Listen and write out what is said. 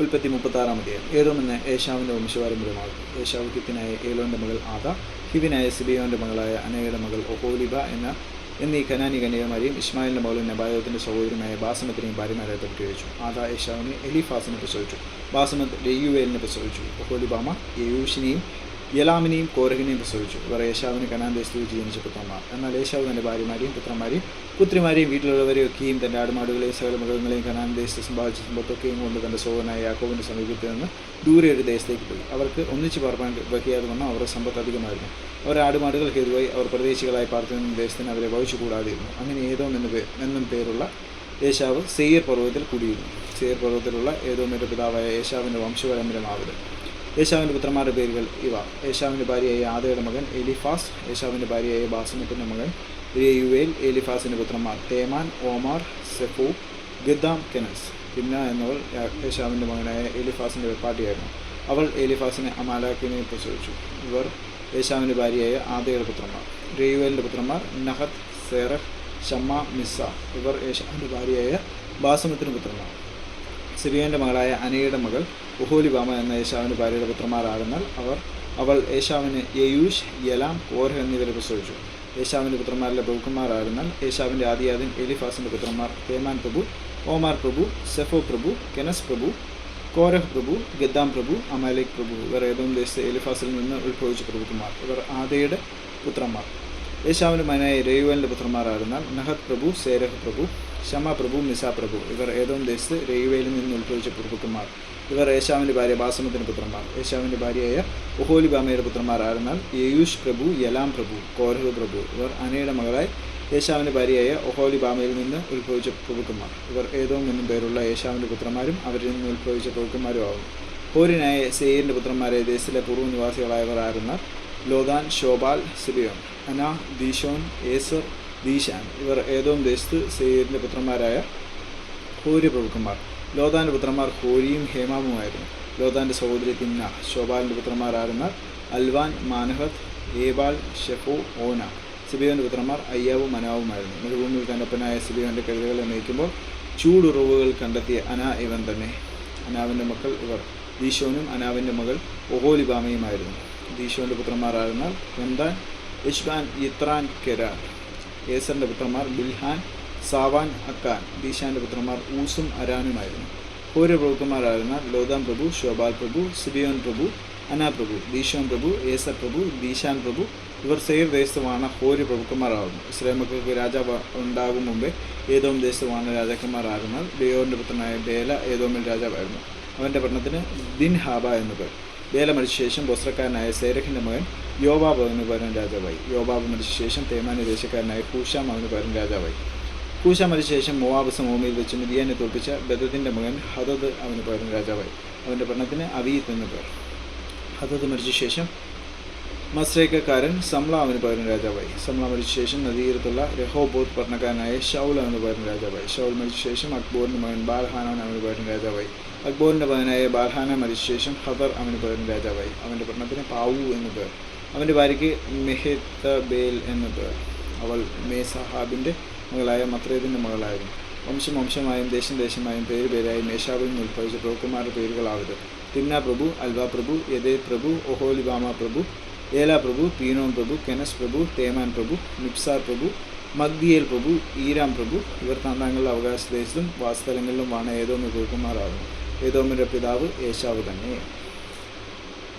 ഉൽപ്പത്തി മുപ്പത്താറാം അധ്യായം ഏതോമെന്ന് വംശപാരമ്പര്യമാകും ഏഷാവ് ഹിത്തിനായ ഏലോന്റെ മകൾ ആദ ഹിബിനായ സിബിയോന്റെ മകളായ അനയുടെ മകൾ ഒഹോലിബ എന്ന എന്നീ കനാനി കന്യകമാരെയും ഇസ്മായിലിന്റെ മകളും നബായോത്തിന്റെ സഹോദരിയുമായ ബാസമത്തിനെയും ഭാര്യമാരായി പ്രഖ്യാപിച്ചു ആദ ഏഷാവിനെ എലിഫാസിനെ പ്രസവിച്ചു. ബാസമത്ത് ലെയ്യുവേലിനെ പ്രസവിച്ചു. ഒഹോലിബാമ യയൂഷിനെയും യലാമിനെയും കോരഹിനെയും പ്രസവിച്ചു. ഇവർ യേശാവിന് കനാൻ ദേശത്ത് വെച്ച് ജനിച്ച പുത്രന്മാർ. എന്നാൽ യേശാവ് തന്റെ ഭാര്യമാരെയും പുത്രന്മാരെയും പുത്രിമാരെയും വീട്ടിലുള്ളവരെയൊക്കെയും തന്റെ ആടുമാടുകളെയും സകല മൃഗങ്ങളെയും കനാൻ ദേശത്ത് സമ്പാദിച്ച സമ്പത്തൊക്കെയും കൊണ്ട് തന്റെ സോഹനായ യാക്കോവിന്റെ സമീപത്തിൽ നിന്ന് ദൂരെ ഒരു ദേശത്തേക്ക് പോയി. അവർക്ക് ഒന്നിച്ച് പറപ്പാൻ വയ്ക്കാതെ വന്ന അവരുടെ സമ്പത്ത് അധികമായിരുന്നു. അവർ ആടുമാടുകൾ ഹേതുവായി അവർ പ്രദേശികളായി പാർത്തിരുന്ന ദേശത്തിന് അവരെ വഹിച്ചു കൂടാതിരുന്നു അങ്ങനെ ഏതോ എന്ന് എന്നും പേരുള്ള യേശാവ് സെയ്യർ പർവതത്തിൽ കുടിയിരുന്നു. സെയ്യർ പർവതത്തിലുള്ള ഏതോ മേരുടെ പിതാവായ യേശാവിന്റെ വംശപരമ്പരമാവത് യേശാവിന്റെ പുത്രന്മാരുടെ പേരുകൾ ഇവ. യേശാവിന്റെ ഭാര്യയായ ആദയുടെ മകൻ എലിഫാസ് യേശാവിന്റെ ഭാര്യയായ ബാസുമത്തിന്റെ മകൻ യുവേൽ എലിഫാസിന്റെ പുത്രന്മാർ തേമാൻ ഓമാർ സെഫു ഗദ്ദാം കെനസ്. പിന്ന എന്നവൾ യേശാവിന്റെ മകനായ എലിഫാസിന്റെ വെപ്പാട്ടിയായിരുന്നു. അവൾ എലിഫാസിനെ അമാലാക്കിനെ പ്രസവിച്ചു. ഇവർ യേശാവിന്റെ ഭാര്യയായ ആദയുടെ പുത്രന്മാർ. രയുവേലിന്റെ പുത്രന്മാർ നഹത്ത് സേറഹ് ഷമ്മ മിസ്സ. ഇവർ യേശാവിന്റെ ഭാര്യയായ ബാസുമത്തിന്റെ പുത്രന്മാർ. സിബിയോന്റെ മകളായ അനയുടെ മകൾ ഉഹോലിബാമ എന്ന യേശാവിന്റെ ഭാര്യയുടെ പുത്രന്മാരാകുന്നാൽ അവർ അവൾ യേശാവിന് യയൂഷ് യലാം ഓർഹ എന്നിവരെ പ്രസവിച്ചു. യേശാവിന്റെ പുത്രന്മാരിലെ പ്രഭുക്കന്മാരായിരുന്നാൽ യേശാവിന്റെ ആദിയാദിൻ എലിഫാസിന്റെ പുത്രന്മാർ ഹേമാൻ പ്രഭു ഓമാർ പ്രഭു സെഫോ പ്രഭു കെനസ് പ്രഭു കോരഹ് പ്രഭു ഗദ്ദാം പ്രഭു അമാലിക് പ്രഭു ഇവർ ഏതോം ദേശത്തെ എലിഫാസിൽ നിന്ന് ഉത്ഭവിച്ച പ്രഭുക്കന്മാർ. ഇവർ ആദയുടെ പുത്രന്മാർ. യേശാവിന്റെ മകനായ രയുവലിന്റെ പുത്രന്മാരായിരുന്നാൽ നഹത് പ്രഭു സേരഹ് പ്രഭു ഷമ പ്രഭു മിസ പ്രഭു. ഇവർ ഏതോം ദേശത്ത് രയുവേലിൽ നിന്ന് ഉത്ഭവിച്ച പ്രഭുക്കന്മാർ. ഇവർ യേശാവിന്റെ ഭാര്യ ബാസമത്തിന്റെ പുത്രന്മാർ. യേശാവിന്റെ ഭാര്യയായ ഒഹോലിബാമയുടെ പുത്രന്മാരായിരുന്നാൽ യേയൂഷ് പ്രഭു യലാം പ്രഭു കോരഹ് പ്രഭു. ഇവർ അനയുടെ മകളായി യേശാവിന്റെ ഭാര്യയായ ഒഹോലിബാമയിൽ നിന്ന് ഉത്ഭവിച്ച പ്രഭുക്കന്മാർ. ഇവർ ഏതോം എന്നും പേരുള്ള യേശാവിന്റെ പുത്രന്മാരും അവരിൽ നിന്ന് ഉത്ഭവിച്ച പ്രഭുക്കന്മാരും ആവും ഹോരിനായ സെയ്യറിന്റെ പുത്രന്മാരെ ദേശത്തിലെ പൂർവ നിവാസികളായവർ ആയിരുന്നാൽ ലോദാൻ ഷോബാൽ സിബിയോൻ അന ദീശോൻ ഏസർ ദീശാൻ ഇവർ ഏതോം ദേശത്ത് സെയ്യറിന്റെ പുത്രന്മാരായ ഹോരി പ്രഭുക്കന്മാർ ലോതാന്റെ പുത്രന്മാർ ഹോരിയും ഹേമാമുമായിരുന്നു ലോതാന്റെ സഹോദരി തിന്ന ശോബാലിന്റെ പുത്രന്മാരായിരുന്ന അൽവാൻ മാനഹത്ത് ഏബാൽ ഷെഫു ഓന. സിബിയോന്റെ പുത്രന്മാർ അയ്യാവും അനാവുമായിരുന്നു മരുഭൂമിയിൽ കണ്ടപ്പനായ സിബിയോന്റെ കഴുതകളെ നയിക്കുമ്പോൾ ചൂടുറവുകൾ കണ്ടെത്തിയ അന ഇവൻ തന്നെ. അനാവിന്റെ മക്കൾ ഇവർ. ദീശോനും അനാവിന്റെ മകൾ ഒഹോലിബാമയുമായിരുന്നു ദീശോന്റെ പുത്രന്മാരായിരുന്ന ഹെന്താൻ യഷ്ബാൻ ഇത്രാൻ കെരാൻ. ഏസറിന്റെ പുത്രന്മാർ ബിൽഹാൻ സാവാൻ അക്കാൻ. ദീശാന്റെ പുത്രന്മാർ ഊസും അരാനുമായിരുന്നു. പൗരപ്രഭുക്കന്മാരായിരുന്ന ലോതാം പ്രഭു ശോഭാൽ പ്രഭു സിബിയോൻ പ്രഭു അനാ പ്രഭു ദീശോൻ പ്രഭു ഏസർ പ്രഭു ദീശാൻ പ്രഭു. ഇവർ സെയർ ദേശത്തുമാണ് ഹോര് പ്രഭുക്കന്മാരാകുന്നു ഇസ്രായേൽ മക്കൾക്ക് രാജാവ് ഉണ്ടാകും മുമ്പേ ഏതോം ദേശത്തുമാണ് രാജാക്കന്മാരാകുന്നത്. ബേയോറിന്റെ പുത്രനായ ബേല ഏതോമിൽ രാജാവായിരുന്നു. അവന്റെ പഠനത്തിന് ദിൻ ഹാബ എന്ന് പേർ ബേല മരിച്ച ശേഷം ബോസ്രക്കാരനായ സേരഹിന്റെ മകൻ യോബാബ് അവന് പകരം രാജാവായി. യോബാബ് മരിച്ച ശേഷം തേമാനി ദേശക്കാരനായ കൂഷാം അവന് പകരം രാജാവായി. മരിച്ച ശേഷം മോവാബ് സമഭൂമിയിൽ വെച്ച് മിതിയാനെ തോൽപ്പിച്ച ബദത്തിന്റെ മകൻ ഹദദ് അവന് പകരം രാജാവായി. അവന്റെ പട്ടണത്തിന് അവീത്ത് എന്ന് പേർ. ഹദദ് മരിച്ച ശേഷം മസ്രേക്കക്കാരൻ സംലാമിന് പകരം രാജാവായി. സംല മരിച്ച ശേഷം നദീരത്തുള്ള രഹോബോത്ത് പട്ടണക്കാരനായ ഷൗൽ അവന് പകരം രാജാവായി. ഷൗൽ മരിച്ച ശേഷം അക്ബോറിന്റെ മകൻ ബാൽഹാനാൻ അവന് പകരം രാജാവായി. അക്ബോറിന്റെ മകനായ ബാൽഹാന മരിച്ച ശേഷം ഹദർ അവന് പകരം രാജാവായി. അവന്റെ പട്ടണത്തിന് പാവു എന്ന് പേർ. അവന്റെ ഭാര്യയ്ക്ക് മെഹത്ത ബേൽ എന്ന് പേർ. അവൾ മേസഹാബിന്റെ മകളായ മത്രേദിന്റെ മകളായിരുന്നു. വംശം വംശമായും ദേശം ദേശമായും പേര് പേരായും മേശാവിൽ ഉത്ഭവിച്ച പ്രഭുക്കന്മാരുടെ പേരുകളാവത്. തിന്ന പ്രഭു അൽവ പ്രഭു യദേ പ്രഭു ഒഹോലിബാമ പ്രഭു ഏല പ്രഭു പീനോൻ പ്രഭു കെനസ് പ്രഭു തേമാൻ പ്രഭു നിപ്സാർ പ്രഭു മഗ്ദിയേൽ പ്രഭു ഈരാം പ്രഭു ഇവർ തന്ത്രങ്ങളുടെ അവകാശ ദേശത്തും വാസ്തലങ്ങളിലും വാണ ഏതോമി പ്രഭുക്കന്മാരാകുന്നു ഏതോമിന്റെ പിതാവ് ഏശാവ് തന്നെ